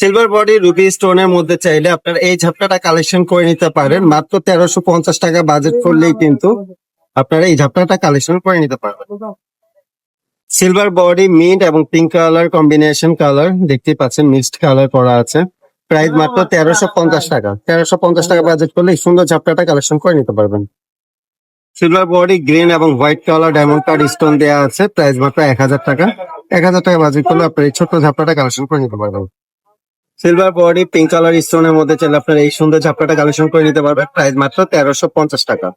Silver body Ruby স্টোনের মধ্যে চাইলে আপনার এই ঝাপটাটা কালেকশন করে নিতে পারেন। মাত্র তেরোশো পঞ্চাশ টাকা বাজেট করলেই কিন্তু আপনারা এই ঝাপটাটা কালেকশন করে নিতে পারবেন। সিলভার বডি মিন্ট এবং পিঙ্ক কালার কম্বিনেশন কালার দেখতে পাচ্ছেন মিক্সড কালার করা আছে। প্রাইস মাত্র তেরোশো পঞ্চাশ টাকা। তেরোশো পঞ্চাশ টাকা বাজেট করলে সুন্দর ঝাপটাটা কালেকশন করে নিতে পারবেন। সিলভার বডি গ্রিন এবং white colour diamond card stone দেওয়া আছে। প্রাইস মাত্র এক হাজার টাকা। এক হাজার টাকা বাজেট করলে আপনার এই ছোট্ট ঝাপটাটা কালেকশন করে নিতে পারবেন। সিলভার বডি পিঙ্ক কালার স্টোনের মধ্যে চাইলে আপনার এই সুন্দর ঝাপটাটা কালেকশন করে নিতে পারবেন। প্রাইস মাত্র তেরোশো পঞ্চাশ টাকা।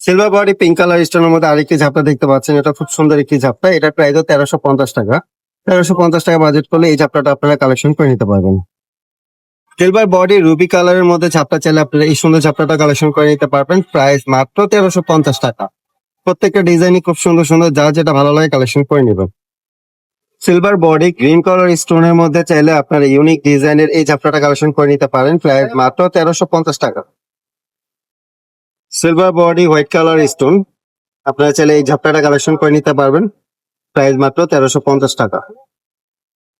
সিলভার বডি পিঙ্ক কালার স্টোনের মধ্যে আরেকটি ঝাপটা দেখতে পাচ্ছেন। এটা খুব সুন্দর একটি ঝাপটা। এটা প্রাইস তেরোশো পঞ্চাশ টাকা। তেরোশো পঞ্চাশ টাকা বাজেট করলে এই ঝাপটাটা আপনারা কালেকশন করে নিতে পারবেন। সিলভার বডি রুবি কালারের মধ্যে ঝাপটা চাইলে আপনারা এই সুন্দর ঝাপটাটা কালেকশন করে নিতে পারবেন। প্রাইস মাত্র তেরোশো পঞ্চাশ টাকা। প্রত্যেকটা ডিজাইনই খুব সুন্দর সুন্দর, যা যেটা ভালো লাগে কালেকশন করে নেবেন। সিলভার বডি গ্রিন কালার স্টোনের মধ্যে চাইলে আপনারা ইউনিক ডিজাইনের এই ঝাপটাটা কালেকশন করে নিতে পারেন। প্রাইস মাত্র তেরোশো পঞ্চাশ টাকা। Silver body white colour stone আপনারা চাইলে এই ঝাপটাটা কালেকশন করে নিতে পারবেন। প্রাইস মাত্র তেরোশো পঞ্চাশ টাকা।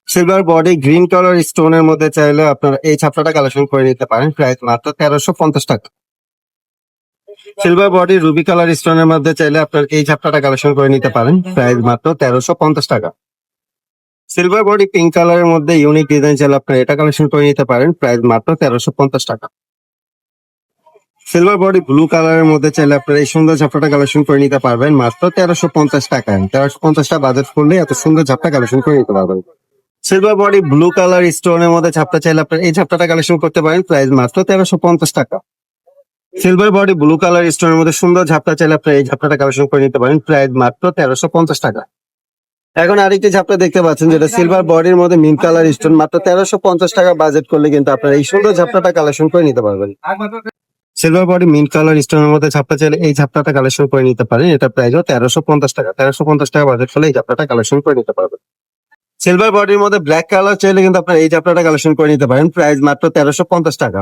সিলভার বডি গ্রিন কালার স্টোনের মধ্যে চাইলে আপনারা এই ছাপটাটা কালেকশন করে নিতে পারেন। প্রাইস মাত্র তেরোশো পঞ্চাশ টাকা। সিলভার বডি রুবি কালার স্টোনের মধ্যে চাইলে আপনার এই ছাপটাটা কালেকশন করে নিতে পারেন। প্রাইস মাত্র তেরোশো পঞ্চাশ টাকা। সিলভার বডি পিঙ্ক কালারের মধ্যে ইউনিক ডিজাইন চাইলে আপনার এটা কালেকশন করে নিতে পারেন। প্রাইস মাত্র তেরোশো পঞ্চাশ টাকা। সিলভার বডি ব্লু কালারের মধ্যে চাইলে আপনার এই সুন্দর ঝাপটা কালেকশন করে নিতে পারবেন। মাত্র তেরোশো পঞ্চাশ টাকায় তেরোশো পঞ্চাশ টাকা বাজেট করলে এত সুন্দর ঝাপটা কালেকশন করে নিতে পারবেন। সিলভার বডি ব্লু কালার স্টোনের মধ্যে ঝাপটা চাইলে আপনার এই ঝাপটাটা কালেকশন করতে পারেন। প্রাইস মাত্র তেরোশো পঞ্চাশ টাকা। সিলভার বডি ব্লু কালার স্টোনের মধ্যে সুন্দর ঝাপটা চাইলে আপনার এই ঝাপটাটা কালেকশন করে নিতে পারেন। প্রাইস মাত্র তেরোশো পঞ্চাশ টাকা। এখন আরেকটি ঝাপটা দেখতে পাচ্ছেন যেটা সিলভার বডির মধ্যে মিন কালার স্টোন মাত্র তেরোশো পঞ্চাশ টাকা বাজেট করলে কিন্তু আপনারা এই সুন্দর ঝাপটাটা কালেকশন করে নিতে পারবেন। সিলভার বডি মিন কালার স্টোনের মধ্যে ঝাপটা চাইলে এই ঝাপটাটা কালেকশন করে নিতে পারেন। এটা প্রাইসও তেরোশো পঞ্চাশ টাকা। তেরোশো পঞ্চাশ টাকা বাজেট করলে এই ঝাপটাটা কালেকশন করে নিতে পারবেন। সিলভার বডির মধ্যে ব্ল্যাক কালার চাইলে কিন্তু আপনার এই ঝাপটাটা কালেকশন করে নিতে পারেন। প্রাইস মাত্র তেরোশো পঞ্চাশ টাকা।